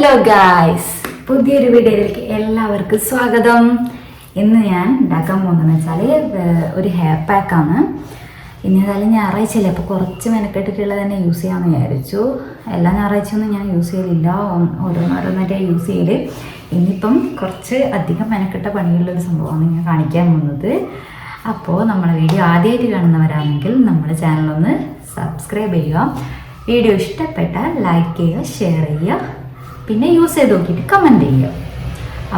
Hello guys പുതിയൊരു വീഡിയോയിലേക്ക് എല്ലാവർക്കും സ്വാഗതം. ഇന്ന് ഞാൻ ഉണ്ടാക്കാൻ പോകുന്നതെന്ന് വെച്ചാൽ ഒരു ഹെയർ പാക്കാണ് ഇനി ഏതായാലും ഞായറാഴ്ചയില്ല അപ്പോൾ കുറച്ച് മെനക്കെട്ടിട്ടുള്ളത് തന്നെ യൂസ് ചെയ്യാമെന്ന് വിചാരിച്ചു. എല്ലാ ഞായറാഴ്ചയൊന്നും ഞാൻ യൂസ് ചെയ്യലില്ല. ഓരോന്നോരോന്നായിട്ടാണ് യൂസ് ചെയ്യൽ ഇനിയിപ്പം കുറച്ച് അധികം മെനക്കെട്ട പണിയുള്ളൊരു സംഭവമാണ് ഞാൻ കാണിക്കാൻ പോകുന്നത്. അപ്പോൾ നമ്മളെ വീഡിയോ ആദ്യമായിട്ട് കാണുന്നവരാണെങ്കിൽ നമ്മുടെ ചാനലൊന്ന് സബ്സ്ക്രൈബ് ചെയ്യുക. വീഡിയോ ഇഷ്ടപ്പെട്ടാൽ ലൈക്ക് ചെയ്യുക ഷെയർ ചെയ്യുക. പിന്നെ യൂസ് ചെയ്ത് നോക്കിയിട്ട് കമന്റ് ചെയ്യുക.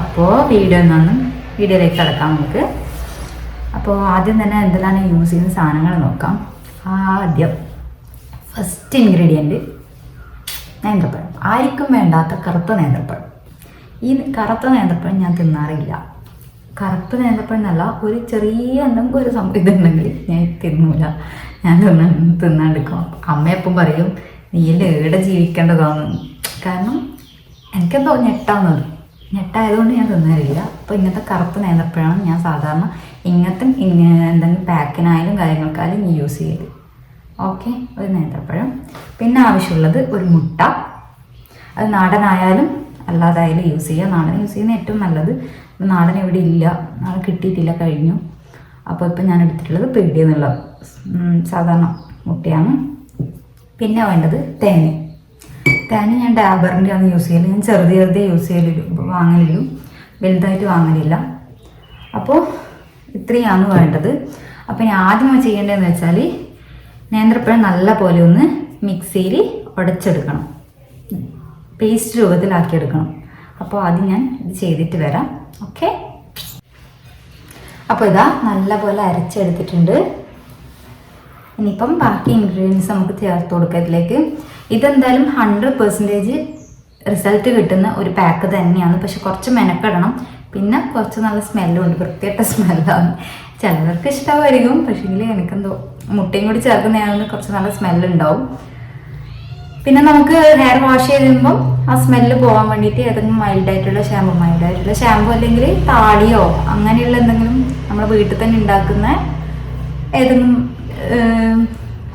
അപ്പോൾ വീഡിയോ എന്നാണ് വീഡിയോയിലേക്ക് കിടക്കാം നമുക്ക്. അപ്പോൾ ആദ്യം തന്നെ എന്തെല്ലാം യൂസ് ചെയ്യുന്ന സാധനങ്ങൾ നോക്കാം. ആദ്യം ഫസ്റ്റ് ഇൻഗ്രീഡിയന്റ് നേന്ത്രപ്പഴം. ആർക്കും വേണ്ടാത്ത കറുത്ത നേന്ത്രപ്പഴം. ഈ കറുത്ത നേന്ത്രപ്പഴം ഞാൻ തിന്നാറില്ല. കറുത്ത നേന്ത്രപ്പഴം എന്നല്ല ഒരു ചെറിയ എന്തെങ്കിലും ഒരു സംഭവം ഇതുണ്ടെങ്കിൽ ഞാൻ തിന്നൂല. ഞാൻ തിന്ന തിന്നാണ്ടിരിക്കും. അമ്മയെപ്പം പറയും നീ എല്ലാം ഏടെ ജീവിക്കേണ്ടതാണെന്ന് കാരണം എനിക്കെന്തോ ഞെട്ടാന്ന് പറയും ഞെട്ടായതുകൊണ്ട് ഞാൻ തിന്നറിയില്ല അപ്പോൾ ഇങ്ങനത്തെ കറുപ്പ് നേന്ത്രപ്പഴമാണ് ഞാൻ സാധാരണ ഇങ്ങനത്തെ ഇങ്ങനെ എന്തെങ്കിലും പാക്കിനായാലും കാര്യങ്ങൾക്കായാലും യൂസ് ചെയ്യൽ. ഓക്കെ ഒരു നേന്ത്രപ്പഴം. പിന്നെ ആവശ്യമുള്ളത് ഒരു മുട്ട. അത് നാടനായാലും അല്ലാതായാലും യൂസ് ചെയ്യുക നാടൻ യൂസ് ചെയ്യുന്ന ഏറ്റവും നല്ലത്. നാടൻ ഇവിടെ ഇല്ല. നാളെ കിട്ടിയിട്ടില്ല കഴിഞ്ഞു. അപ്പോൾ ഇപ്പം ഞാൻ എടുത്തിട്ടുള്ളത് പേടിയെന്നുള്ള സാധാരണ മുട്ടയാണ്. പിന്നെ വേണ്ടത് തേങ്ങ. തേങ്ങ ഞാൻ ഡാബറിന്റെ ആണ് യൂസ് ചെയ്യൽ. ഞാൻ ചെറുത് ചെറുതേ യൂസ് ചെയ്യലുള്ളൂ വാങ്ങലുള്ളൂ വലുതായിട്ട് വാങ്ങലില്ല. അപ്പോൾ ഇത്രയാണ് വേണ്ടത്. അപ്പോൾ ഞാൻ ആദ്യം ചെയ്യേണ്ടതെന്ന് വെച്ചാൽ നേന്ത്രപ്പഴം നല്ല പോലെ ഒന്ന് മിക്സിയിൽ ഉടച്ചെടുക്കണം പേസ്റ്റ് രൂപത്തിലാക്കിയെടുക്കണം. അപ്പോൾ ആദ്യം ഞാൻ ഇത് ചെയ്തിട്ട് വരാം. ഓക്കെ അപ്പോൾ ഇതാ നല്ല പോലെ അരച്ചെടുത്തിട്ടുണ്ട്. ഇനിയിപ്പം ബാക്കി ഇൻഗ്രീഡിയൻസ് നമുക്ക് ചേർത്ത് കൊടുക്കാം. ഇതിലേക്ക് ഇതെന്തായാലും ഹൺഡ്രഡ് പെർസെന്റേജ് റിസൾട്ട് കിട്ടുന്ന ഒരു പാക്ക് തന്നെയാണ്. പക്ഷെ കുറച്ച് മെനക്കെടണം. പിന്നെ കുറച്ച് നല്ല സ്മെല്ലും ഉണ്ട്. വൃത്തിയായിട്ട സ്മെല്ലാണ് ചിലവർക്ക് ഇഷ്ടമായിരിക്കും പക്ഷേങ്കിൽ എനിക്കെന്തോ മുട്ടയും കൂടി ചേർക്കുന്നതാണെങ്കിൽ കുറച്ച് നല്ല സ്മെല്ലുണ്ടാവും പിന്നെ നമുക്ക് ഹെയർ വാഷ് ചെയ്യുമ്പോൾ ആ സ്മെല്ല് പോകാൻ വേണ്ടിയിട്ട് ഏതെങ്കിലും മൈൽഡായിട്ടുള്ള ഷാമ്പു മൈൽഡ് ആയിട്ടുള്ള ഷാമ്പു അല്ലെങ്കിൽ താടിയോ അങ്ങനെയുള്ള എന്തെങ്കിലും നമ്മൾ വീട്ടിൽ തന്നെ ഉണ്ടാക്കുന്ന ഏതെങ്കിലും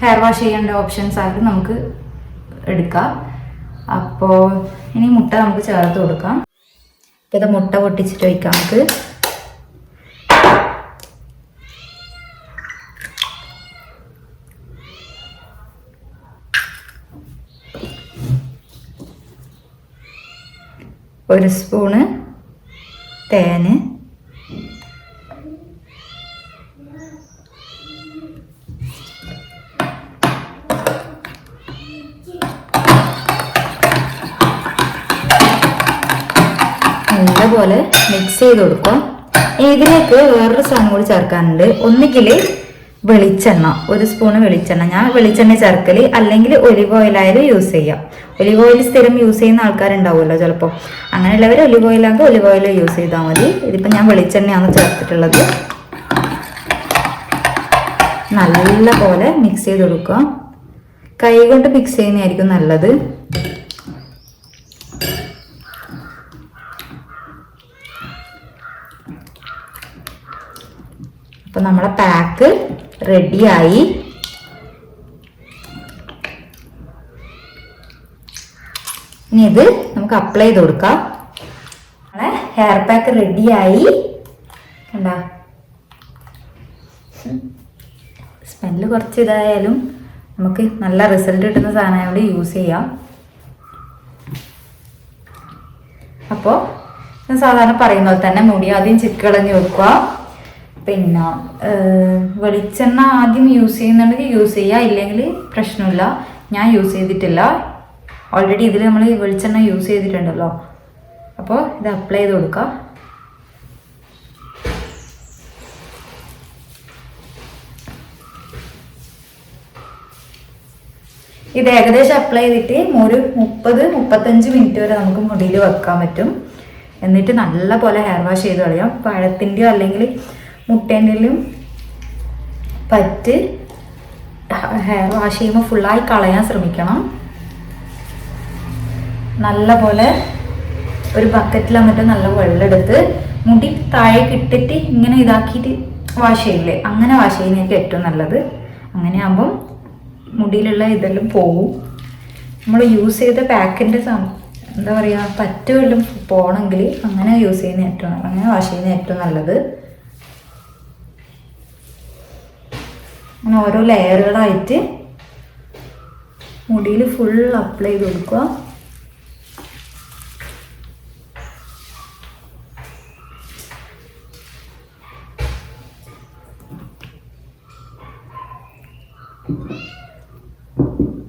ഹെയർ വാഷ് ചെയ്യേണ്ട ഓപ്ഷൻസ് ആയിട്ട് നമുക്ക് എടുക്കാം. അപ്പോൾ ഇനി മുട്ട നമുക്ക് ചേർത്ത് കൊടുക്കാം. ഇപ്പം ഇത് മുട്ട പൊട്ടിച്ചിട്ട് വയ്ക്കാം നമുക്ക്. ഒരു സ്പൂണ് തേന്. നല്ലപോലെ മിക്സ് ചെയ്ത് കൊടുക്കും. ഇതിലേക്ക് വേറൊരു സാധനം കൂടി ചേർക്കാനുണ്ട്. ഒന്നുകിൽ വെളിച്ചെണ്ണ ഒരു സ്പൂണ് വെളിച്ചെണ്ണ. ഞാൻ വെളിച്ചെണ്ണ ചേർക്കൽ അല്ലെങ്കിൽ ഒലിവ് ഓയിലായാലും യൂസ് ചെയ്യാം. ഒലിവ് ഓയിൽ സ്ഥിരം യൂസ് ചെയ്യുന്ന ആൾക്കാരുണ്ടാവുമല്ലോ ചിലപ്പോൾ അങ്ങനെയുള്ളവർ ഒലിവ് ഓയിലാകുമ്പോൾ ഒലിവ് ഓയിൽ യൂസ് ചെയ്താൽ മതി. ഇതിപ്പോൾ ഞാൻ വെളിച്ചെണ്ണയാണ് ചേർത്തിട്ടുള്ളത്. നല്ല പോലെ മിക്സ് ചെയ്ത് കൊടുക്കുക. കൈ കൊണ്ട് മിക്സ് ചെയ്യുന്നതായിരിക്കും നല്ലത്. അപ്പൊ നമ്മളെ പാക്ക് റെഡിയായി ഇനി ഇത് നമുക്ക് അപ്ലൈ ചെയ്ത് കൊടുക്കാം. നമ്മളെ ഹെയർ പാക്ക് റെഡിയായി കണ്ട? സ്മെല്ല് കുറച്ച് ഇതായാലും നമുക്ക് നല്ല റിസൾട്ട് കിട്ടുന്ന കൂടി യൂസ് ചെയ്യാം. അപ്പോൾ ഞാൻ സാധാരണ പറയുന്ന പോലെ തന്നെ മുടി ആദ്യം ചിക്കളഞ്ഞ് വെക്കുക. പിന്നെ വെളിച്ചെണ്ണ ആദ്യം യൂസ് ചെയ്യുന്നുണ്ടെങ്കിൽ യൂസ് ചെയ്യുക ഇല്ലെങ്കിൽ പ്രശ്നമില്ല. ഞാൻ യൂസ് ചെയ്തിട്ടില്ല. ഓൾറെഡി ഇതിൽ നമ്മൾ വെളിച്ചെണ്ണ യൂസ് ചെയ്തിട്ടുണ്ടല്ലോ. അപ്പോൾ ഇത് അപ്ലൈ ചെയ്ത് കൊടുക്കുക ഇത് ഏകദേശം അപ്ലൈ ചെയ്തിട്ട് ഒരു മുപ്പത് മുപ്പത്തഞ്ച് മിനിറ്റ് വരെ നമുക്ക് മുടിയിൽ വെക്കാൻ പറ്റും. എന്നിട്ട് നല്ല പോലെ ഹെയർ വാഷ് ചെയ്ത് കളയാം. പഴത്തിന്റെയോ അല്ലെങ്കിൽ മുട്ടേന്റെയും പറ്റ് ഹെയർ വാഷ് ചെയ്യുമ്പോൾ ഫുള്ളായി കളയാൻ ശ്രമിക്കണം. നല്ല പോലെ ഒരു ബക്കറ്റിൽ വന്നിട്ട് നല്ല വെള്ളം എടുത്ത് മുടി താഴെ കിട്ടിട്ട് ഇങ്ങനെ ഇതാക്കിയിട്ട് വാഷ് ചെയ്യില്ലേ? അങ്ങനെ വാഷ് ചെയ്യുന്നതൊക്കെ ഏറ്റവും നല്ലത്. അങ്ങനെ ആകുമ്പം മുടിയിലുള്ള ഇതെല്ലാം പോവും. നമ്മൾ യൂസ് ചെയ്ത പാക്കിന്റെ എന്താ പറയുക പറ്റുമല്ലോ പോകണമെങ്കിൽ അങ്ങനെ യൂസ് ചെയ്യുന്ന ഏറ്റവും അങ്ങനെ വാഷ് ചെയ്യുന്ന ഏറ്റവും നല്ലത്. അങ്ങനെ ഓരോ ലെയറുകളായിട്ട് മുടിയിൽ ഫുൾ അപ്ലൈ ചെയ്ത് കൊടുക്കുക.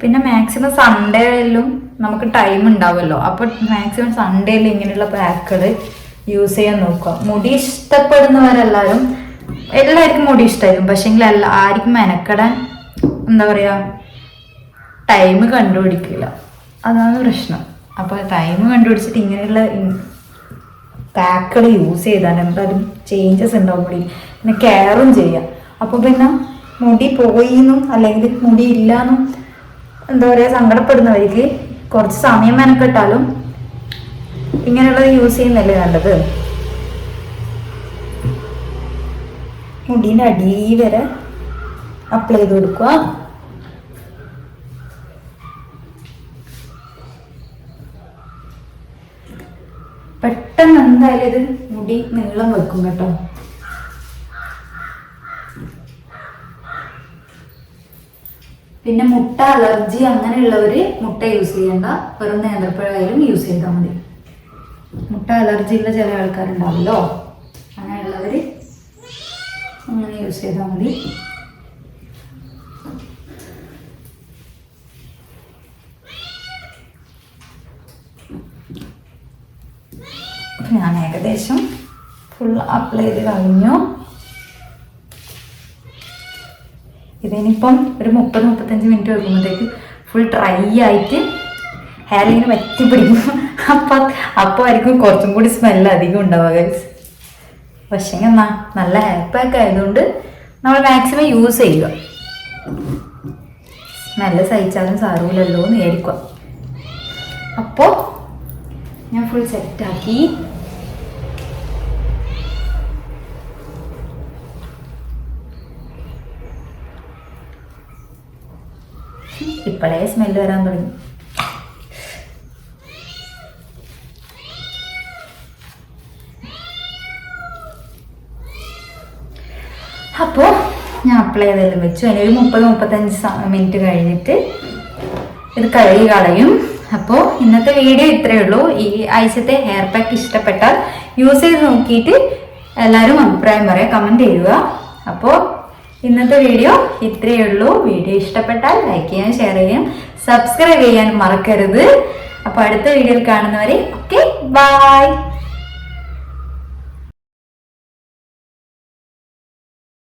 പിന്നെ മാക്സിമം സൺഡേയിലും നമുക്ക് ടൈം ഉണ്ടാവുമല്ലോ. അപ്പൊ മാക്സിമം സൺഡേയിൽ ഇങ്ങനെയുള്ള പാക്കുകൾ യൂസ് ചെയ്യാൻ നോക്കുക. മുടി ഇഷ്ടപ്പെടുന്നവരെല്ലാവരും എല്ലാവർക്കും മുടി ഇഷ്ടമായിരിക്കും പക്ഷെങ്കിൽ എല്ലാ ആർക്കും മെനക്കെടാൻ എന്താ പറയാ ടൈം കണ്ടുപിടിക്കില്ല. അതാണ് പ്രശ്നം. അപ്പൊ ടൈം കണ്ടുപിടിച്ചിട്ട് ഇങ്ങനെയുള്ള പാക്കുകൾ യൂസ് ചെയ്താൽ എന്തായാലും ചേഞ്ചസ് ഉണ്ടാവും മുടി പിന്നെ കെയറും ചെയ്യാം. അപ്പോൾ പിന്നെ മുടി പോയിന്നും അല്ലെങ്കിൽ മുടി ഇല്ലാന്നും എന്താ പറയുക സങ്കടപ്പെടുന്നവർക്ക് കുറച്ച് സമയം മെനക്കെട്ടാലും ഇങ്ങനെയുള്ളത് യൂസ് ചെയ്യുന്നല്ലേ നല്ലത്? മുടീന്റെ അടി വരെ അപ്ലൈ ചെയ്ത് കൊടുക്കുക പെട്ടെന്ന് എന്തായാലും ഇത് മുടി നീളം വെക്കും കേട്ടോ. പിന്നെ മുട്ട അലർജി അങ്ങനെയുള്ളവര് മുട്ട യൂസ് ചെയ്യണ്ട. വെറും നേന്ത്രപ്പഴമായാലും യൂസ് ചെയ്താൽ മതി. മുട്ട അലർജി ഉള്ള ചില ആൾക്കാരുണ്ടാവല്ലോ. അങ്ങനെയുള്ളവര് അങ്ങനെ യൂസ് ചെയ്താൽ മതി. ഞാൻ ഏകദേശം ഫുൾ അപ്ലൈ ചെയ്ത് കഴിഞ്ഞു. ഇതിനിപ്പം ഒരു മുപ്പത് മുപ്പത്തഞ്ച് മിനിറ്റ് വെക്കുമ്പോഴത്തേക്ക് ഫുൾ ഡ്രൈ ആയിട്ട് ഹെയർ ഇങ്ങനെ വറ്റി പിടിക്കും. അപ്പം അപ്പോൾ ആയിരിക്കും കുറച്ചും കൂടി സ്മെല്ല് അധികം ഉണ്ടാവുക പക്ഷേ എന്നാ നല്ല ഹെയർ പാക്ക് ആയതുകൊണ്ട് നമ്മൾ മാക്സിമം യൂസ് ചെയ്യുക. നല്ല സഹിച്ചാലും സാറൂലല്ലോ എന്ന് വിചാരിക്കുക. അപ്പോൾ ഞാൻ ഫുൾ സെറ്റാക്കി ഇപ്പോഴേ സ്മെല്ല് വരാൻ തുടങ്ങി. അപ്പോൾ ഞാൻ അപ്ലൈ ചെയ്തെല്ലാം വെച്ചു. അതിന് ഒരു മുപ്പത് മുപ്പത്തഞ്ച് മിനിറ്റ് കഴിഞ്ഞിട്ട് ഇത് കഴുകി കളയും. അപ്പോൾ ഇന്നത്തെ വീഡിയോ ഇത്രയേ ഉള്ളൂ. ഈ ആഴ്ചത്തെ ഹെയർ പാക്ക് ഇഷ്ടപ്പെട്ടാൽ യൂസ് ചെയ്ത് നോക്കിയിട്ട് എല്ലാവരും അഭിപ്രായം പറയാം കമന്റ് ചെയ്യുക. അപ്പോൾ ഇന്നത്തെ വീഡിയോ ഇത്രയേ ഉള്ളൂ. വീഡിയോ ഇഷ്ടപ്പെട്ടാൽ ലൈക്ക് ചെയ്യാൻ ഷെയർ ചെയ്യാൻ സബ്സ്ക്രൈബ് ചെയ്യാൻ മറക്കരുത്. അപ്പോൾ അടുത്ത വീഡിയോയിൽ കാണുന്നവരെ ഓക്കെ ബൈ